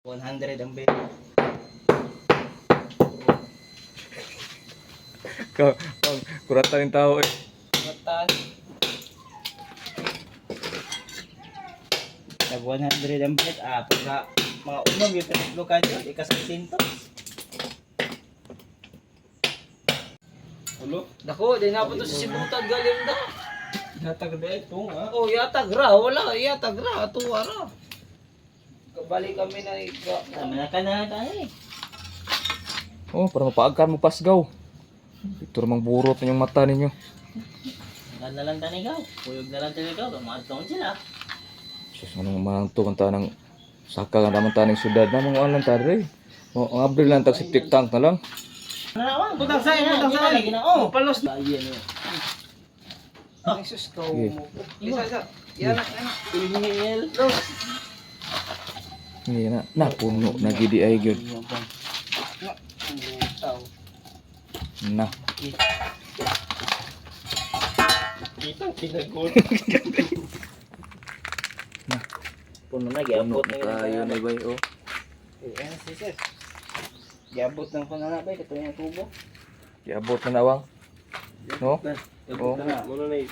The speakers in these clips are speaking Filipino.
100 ang bet. Ka, pag kuratan yung tao eh. Matan. Nag 100 ang bet. Ah, pagka mga unom yung pinaglo ka dyan, ikasang sinto. Ulo? Dako, di na po to sa sibutan galing da. Natag na ito nga. Oh, yatag ra, wala, yatag ra, tuwa ra. Kabalik kami na ika. Tama na ka na tayo eh. Oh, para mapaagkan mo pasgaw. Ito namang burot na yung mata ninyo. Saan na lang tanigaw. Puyog na lang tanigaw. Mamatong sila. Sus, anong mga to kanta ng saka nga naman taning syudad na mga alam tari. O, ang abril lang tag septic tank na lang. Ano na wang? Butang sa'yo, butang sa'yo. Lagi na. Oh. Palos. Bayan mo. Ay, sus, ka Sige. mo. Isa, isa. Yan na, yan na. Inhale. Hindi na, napuno na gidi ay gyud. Na. Kitang pinagod. Na, Puno na na yun. tayo na bay oh. Ayan, sis. Giabot ng pananabay. Katuloy ng tubo. Iabot na nawang. No? Oh. na na. Muna na eh.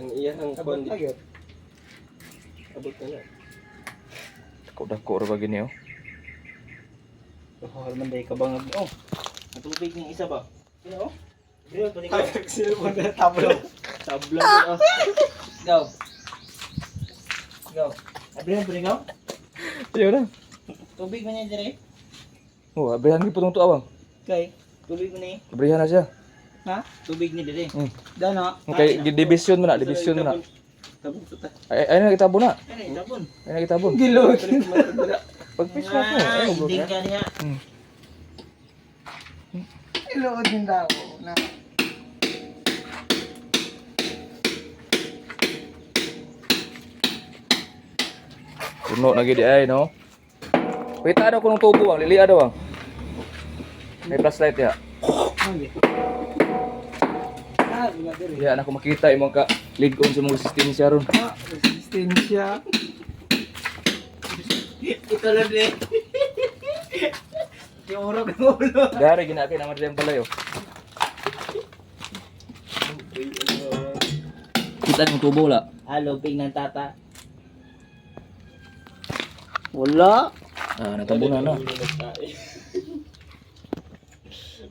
Ang iyang Abot kondi. Abot na na. Dako-dako ra ba gini oh. Oh, man day kabangag. Oh, natubig ng isa ba? Sino oh? Sino pa ikaw? Cellphone na tablo. Tabla din oh. Go. Go. Abrihan pa ikaw? Iyo na. Tubig man yan dire. Oh, abrihan gi putong tuawang. Kay, tubig mo ni. Abrihan na siya. Ha? Tubig ni dire. Hmm. Dana. Okay, division mo na, division mo na. Tablo to ta. Ay, ay na kitabo na. Ay, tapon. Ay na kitabo. Gilot. Matagda. Pag fish mo. Ay, bro. Hindi ka niya. Hmm. Ilood din daw. Na. Puno na gidi ay no. Kita ada kunong tubo ang lili ada bang. May flashlight ya. Ah, wala din. Ya, anak ko makita imong ka ligon sa mga resistensya ron. Ah, resistensya. Ito lang din. Yung urog ng ulo. Dari ginakin naman din pala yo. Kita yung tubo la. Halo, ping ng tata. Wala. Ah, natabo na na.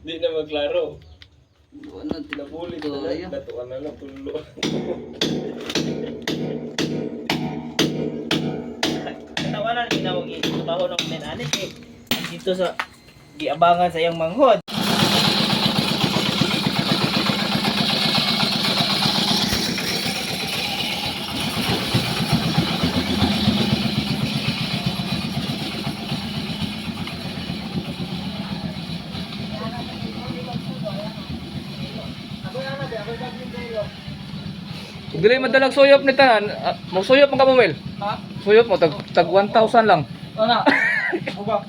Di na maglaro. Ano, Nabuli Ito, na ayun. lang. Datuan na lang tulo. Katawanan din ako trabaho ng menanit eh. Dito sa giabangan sa iyang manghod. Kung dili madalag suyop ni tanan, ah, mo suyop mo ka mo Mel. Ha? Suyop mo tag tag 1,000 lang. Ano? Uba.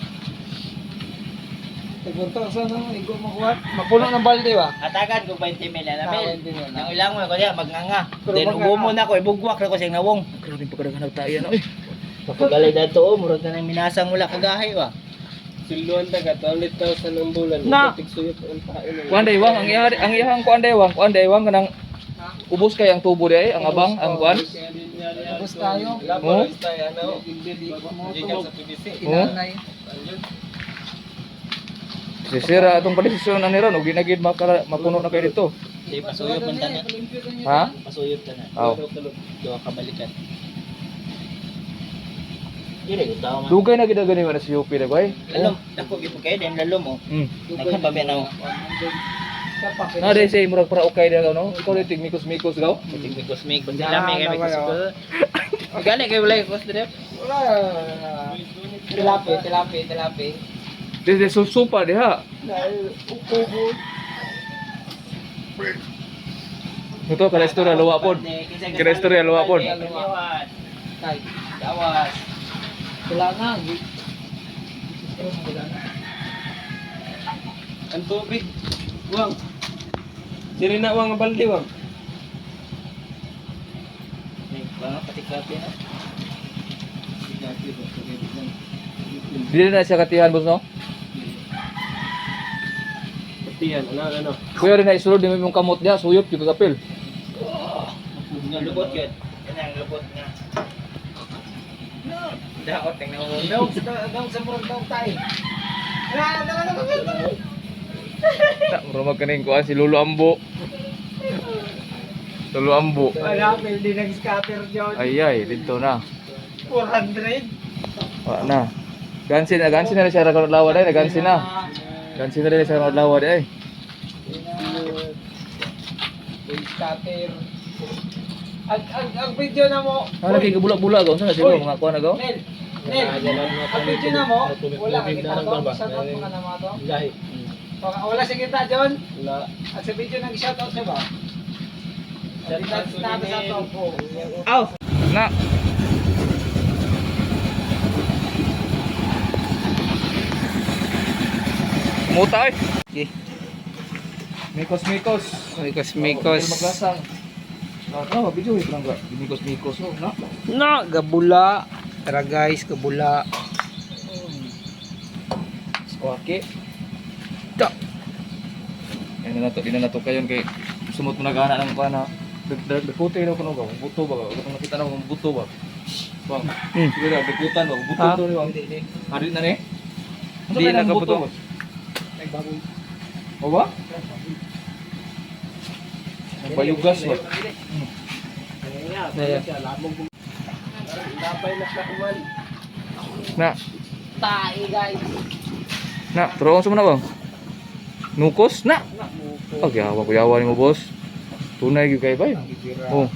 Tagunta sa nang igo makuha. Mapuno ng balde ba? Atagan ko 20 mil na Ah, mil. 20 mil. Nang ilang mo ko diya magnganga. Pero Then magnganga. ubo mo na ko ibugwak na ko siyang nawong. Grabe pagkadagan nagtayan eh. Pagkalay dato oh, murag na nang minasang mula kagahay wa. Siluan taga 200,000 ang bulan. Na. Tigsuyot ang pain. Kuan day wang ang ihang ang ihang kuan day wang, kuan day wang kanang ubos kay ang tubo day ang abang ang kuan. Tapos tayo. Oh? Mo. Inanay. Sisira atong padesisyon ani ron ug ginagid mapuno na kay dito. Di pasuyop man tanan. Ha? Pasuyop tanan. Aw. Duha ka balikan. Dugay na gid gani man si UP na koy. Lalom, dako gyud kay den lalom oh. Hmm. Nagkapabi na oh. Na day say murag para okay daw no. Ikaw day tigmikos-mikos daw. Tig mi cosmic kun Ah, sila may kay naman, ko. Gani kay wala ko dire. Wala. Tilapi, tilapi, tilapi. Des des susupa diha. Upo Ito kada istorya luwa pod. Kira istorya luwa pod. Tay. Dawas. Na. Ang tubig. Wang. Diri na wang balde wang. Baka pati kape na. Dili na siya katihan boss no? Tiyan, ano, ano. Kuya rin na isulod di mo yung kamot niya, suyop yung kapil. Lubot yun. Yan ang lubot nga. No. Daot, tingnan mo. Daog sa daog sa murag daog tayo. Ah, dala na dala. Ta, murag kaning kuan si Lolo Ambo. Lolo Ambo. Wala, pwede nag-scatter dyan. Ay ay, dito na. 400. Wa na. Gansin na, gansin na rin siya rakot lawa dai, gansin na. Gansin na rin siya rakot lawa dai. Scatter. Ang, ang, ang video na mo, Ah, lagi ka bulak-bulak gawon sa siguro mga kuan na gaw. Nel, Nel, ang video na mo, wala kita shoutout mo ka na mga to. Lahi. Wala wala sa kita, John. Wala. At sa video nang shoutout siya ba? Shoutout sa sa to po. Aw. Na. Muta eh. Okay. Mikos mikos. Mikos, Mikos. Maglasang. Ah, oh, video ito lang ga. Mikos mikos oh, na. Na, gabula. Tara guys, gabula. Squawky. Yan na to, ina na to kayon kay sumot mo nagana ng kuana. Dagputi daw kuno gaw. Buto ba? Kung nakita na kung buto ba. Bang. Hmm. Sige na, dagputan ba? Buto to ni bang. Hari na ni. Di nakabuto. O ba? Bayugas ba? Ayan. Na, Tae guys. na, turuan sa mo na bang? Nukos? Na! Pag yawa ko yawa ni mo boss. Tunay gyud kay bay. Oh.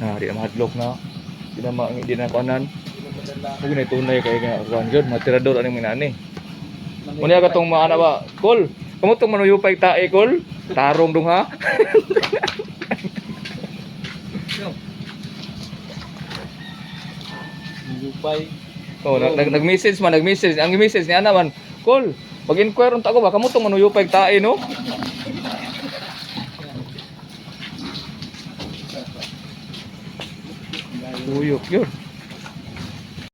Na, di na mahadlok na. Di na ma di na kuanan. Kung na tunay kay nga kuan gyud, matirador ani minani. Muna ka tong maana ba? Kol. Kamu tong manuyupay tae kol. Tarong dong ha. Lupay. Oh, nag nag- nag-message man, nag-message. Ang message niya naman, Kol, mag-inquire unta ko ba kamo tong manuyupay tae no? Uyok yun.